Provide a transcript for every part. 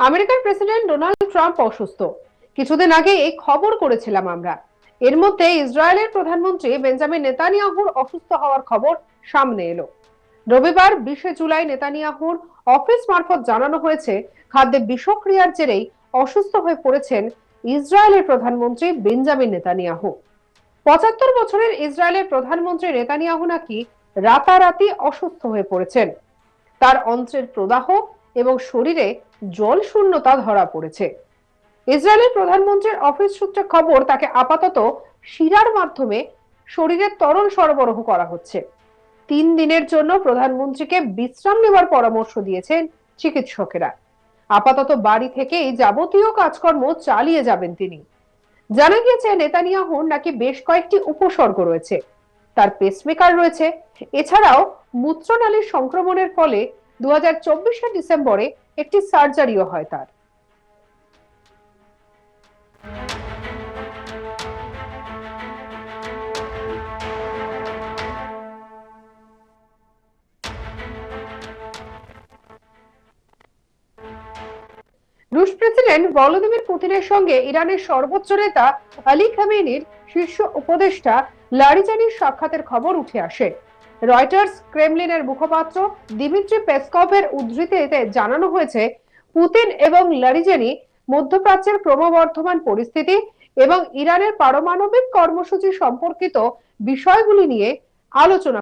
আমেরিকার president Donald Trump অসুস্থ। কিছুদিন আগে এই খবর করেছিলাম আমরা। এর মধ্যে ইসরায়েলের প্রধানমন্ত্রী বেঞ্জামিন নেতানিয়াহুর অসুস্থ হওয়ার খবর সামনে এলো। রবিবার বিশে জুলাই নেতানিয়াহুর অফিস মারফত জানানো হয়েছে, খাদ্যে বিষক্রিয়ার জেরেই অসুস্থ হয়ে পড়েছেন ইসরায়েলের প্রধানমন্ত্রী বেঞ্জামিন নেতানিয়াহু। পঁচাত্তর বছরের ইসরায়েলের প্রধানমন্ত্রী নেতানিয়াহু নাকি রাতারাতি অসুস্থ হয়ে পড়েছেন। তার অন্ত্রের প্রদাহ এবং শরীরে জল শূন্যতা ধরা পড়েছে। ইসরায়েলের প্রধানমন্ত্রীর অফিস সূত্রে খবর, তাকে আপাতত শিরার মাধ্যমে শরীরে তরল সরবরাহ করা হচ্ছে। তিন দিনের জন্য প্রধানমন্ত্রীকে বিশ্রাম নেওয়ার পরামর্শ দিয়েছেন চিকিৎসকেরা। আপাতত বাড়ি থেকেই যাবতীয় কাজকর্ম চালিয়ে যাবেন তিনি। জানা গিয়েছে, নেতানিয়াহুর নাকি বেশ কয়েকটি উপসর্গ রয়েছে। তার পেসমেকার রয়েছে। এছাড়াও মূত্রনালীর সংক্রমণের ফলে দু হাজার ডিসেম্বরে একটি সার্জারিও হয় তার। রুশ প্রেসিডেন্ট ভলোদিমির পুতিনের সঙ্গে ইরানের সর্বোচ্চ নেতা আলী খামেনির শীর্ষ উপদেষ্টা লারিজানির সাক্ষাতের খবর উঠে আসে। রয়টার্স, ক্রেমলিনের মুখপাত্র দিমিত্রি পেসকভের উদ্ধৃতিতে জানানো হয়েছে, পুতিন এবং লারিজেনি মধ্যপ্রাচ্যের ক্রমবর্ধমান পরিস্থিতি এবং ইরানের পারমাণবিক কর্মসূচি সম্পর্কিত বিষয়গুলি নিয়ে আলোচনা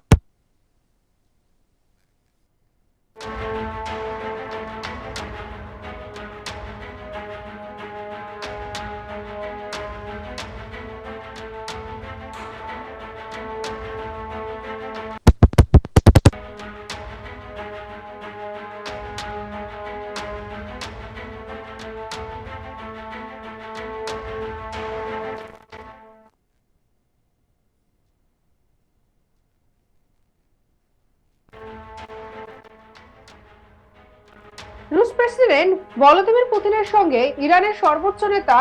রুশ প্রেসিডেন্ট ভলোদিমির পুতিনের সঙ্গে ইরানের সর্বোচ্চ নেতা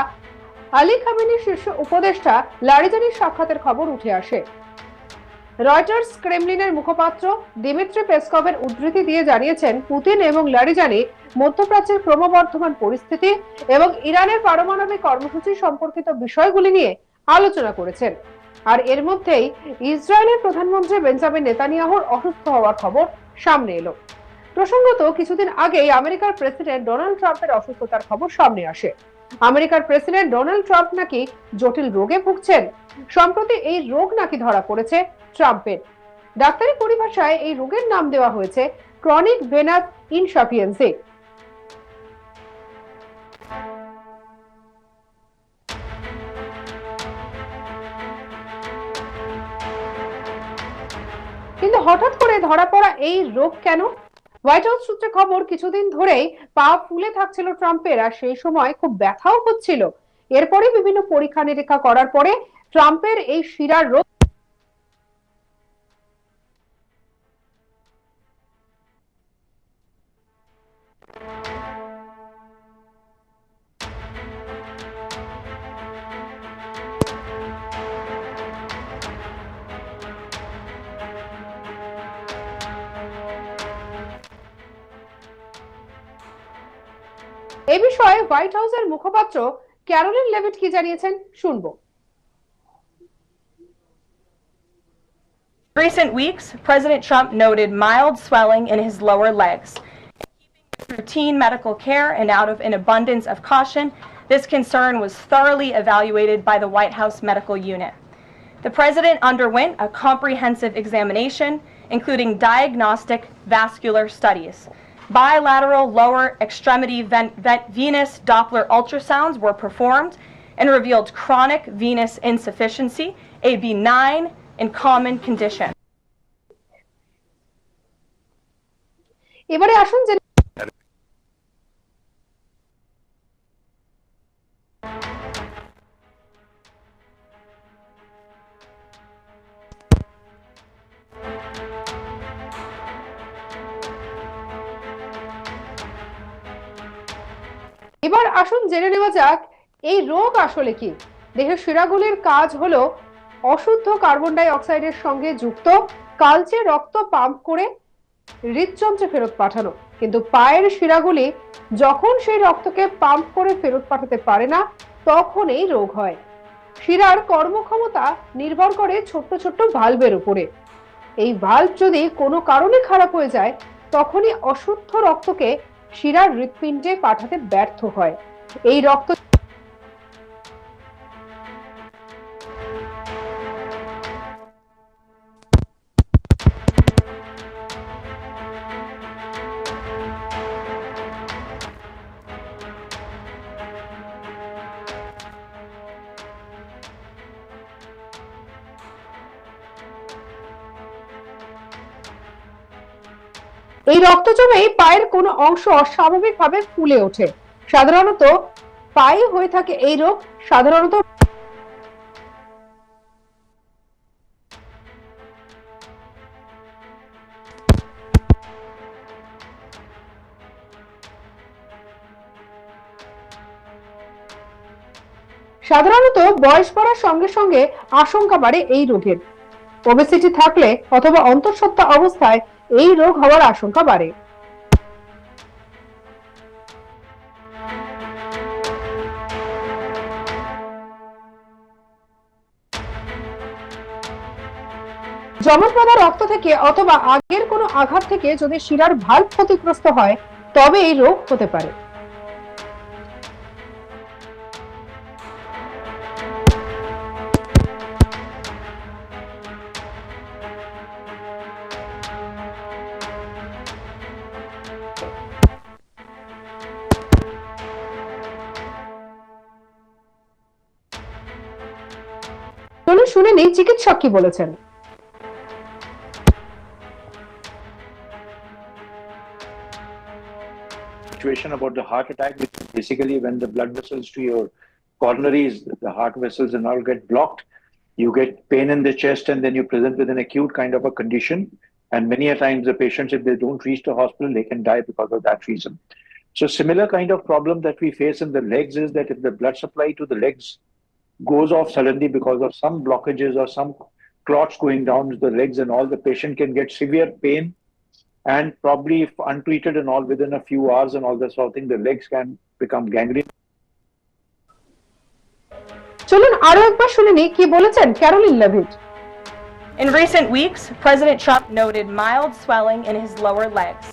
আলী খামেনির শীর্ষ উপদেষ্টা লারিজানির সাক্ষাতের খবর উঠে আসে। রয়টার্স ক্রেমলিনের মুখপাত্র দিমিত্রি পেসকভের উদ্ধৃতি দিয়ে জানিয়েছেন, পুতিন এবং লারিজানি মধ্যপ্রাচ্যের ক্রমবর্ধমান পরিস্থিতি এবং ইরানের পারমাণবিক কর্মসূচি সম্পর্কিত বিষয়গুলি নিয়ে আলোচনা করেছেন। আর এর মধ্যেই ইসরায়েলের প্রধানমন্ত্রী বেঞ্জামিন নেতানিয়াহুর অসুস্থ হওয়ার খবর সামনে এলো। প্রসঙ্গত, কিছুদিন আগেই আমেরিকার প্রেসিডেন্ট ডোনাল্ড ট্রাম্পের অসুস্থতার খবর সামনে আসে। আমেরিকার প্রেসিডেন্ট ডোনাল্ড ট্রাম্প নাকি জটিল রোগে ভুগছেন। সম্প্রতি এই রোগ নাকি ধরা পড়েছে ট্রাম্পের। ডাক্তারি পরিভাষায় এই রোগের নাম দেওয়া হয়েছে ক্রনিক ভেনাস ইনসাফিয়েন্সি। কিন্তু হঠাৎ করে ধরা পড়া এই রোগ কেন? হোয়াইট হাউস সূত্রে খবর, কিছুদিন ধরেই পা ফুলে থাকছিল ট্রাম্পের আর সেই সময় খুব ব্যথাও হচ্ছিল। এরপরে বিভিন্ন পরীক্ষা নিরীক্ষা করার পরে ট্রাম্পের এই শিরার রোগ এ বিষয়ে হোয়াইট হাউসের মুখপাত্র ক্যারোলিন লেভিট কি জানিয়েছেন শুনবো recent weeks, President Trump noted mild swelling in his lower legs. Routine medical care and out of an abundance of caution, this concern was thoroughly evaluated by the White House medical unit. The president underwent a comprehensive examination, including diagnostic vascular studies. Bilateral lower extremity ven- ven- venous Doppler ultrasounds were performed and revealed chronic venous insufficiency, a benign and common condition. এবারে আসুন যে এবার আসুন জেনে নেওয়া যাক, এই রোগ আসলে কি? দেহের শিরাগুলির কাজ হলো অশুদ্ধ কার্বন ডাই অক্সাইডের সঙ্গে যুক্ত কালচে রক্ত পাম্প করে হৃদযন্ত্রে ফেরত পাঠানো। কিন্তু পায়ের শিরাগুলি যখন সেই রক্তকে পাম্প করে ফেরত পাঠাতে পারে না, তখন এই রোগ হয়। শিরার কর্মক্ষমতা নির্ভর করে ছোট্ট ছোট্ট ভালভের উপরে। এই ভাল্ব যদি কোনো কারণে খারাপ হয়ে যায়, তখনই অশুদ্ধ রক্তকে শিরার হৃৎপিণ্ডে পাঠাতে ব্যর্থ হয়। এই রক্ত এই রক্ত জমেই পায়ের কোনো অংশ অস্বাভাবিকভাবে ফুলে ওঠে। সাধারণত পায়ে হয়ে থাকে এই রোগ, সাধারণত সাধারণত বয়স বাড়ার সঙ্গে সঙ্গে আশঙ্কা বাড়ে এই রোগের। ওবেসিটি থাকলে অথবা অন্তঃসত্ত্বা অবস্থায় এই রোগ হওয়ার আশঙ্কা বাড়ে। জমাট বাঁধা রক্ত থেকে অথবা আগের কোনো আঘাত থেকে যদি শিরার ভালো ক্ষতিগ্রস্ত হয়, তবে এই রোগ হতে পারে। শুনে নেই চিকিৎসক কি বলেছেন situation about the heart attack, which is basically when the blood vessels to your coronaries, the heart vessels and all get blocked, you get pain in the chest and then you present with an acute kind of a condition. And many a times the patients, if they don't reach the hospital, they can die because of that reason. So similar kind of problem that we face in the legs is that if the blood supply to the legs goes off suddenly because of some blockages or some clots going down to the legs and all, the patient can get severe pain and probably if untreated and all within a few hours and all that sort of thing, the legs can become gangrene. চলুন আরো একবার শুনে নিই কি বলেছেন Caroline Leavitt In recent weeks, President Trump noted mild swelling in his lower legs.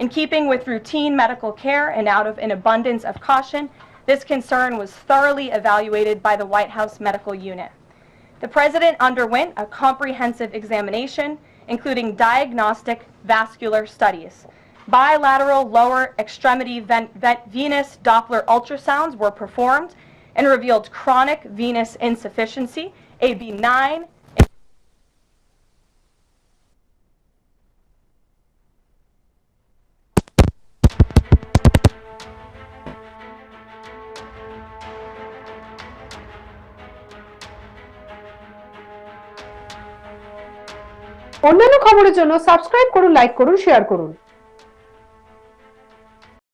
In keeping with routine medical care and out of an abundance of caution, this concern was thoroughly evaluated by the White House Medical Unit. The president underwent a comprehensive examination, including diagnostic vascular studies. Bilateral lower extremity ven- ven- venous Doppler ultrasounds were performed and revealed chronic venous insufficiency, a benign অন্যান্য খবরের জন্য subscribe করুন like করুন share করুন।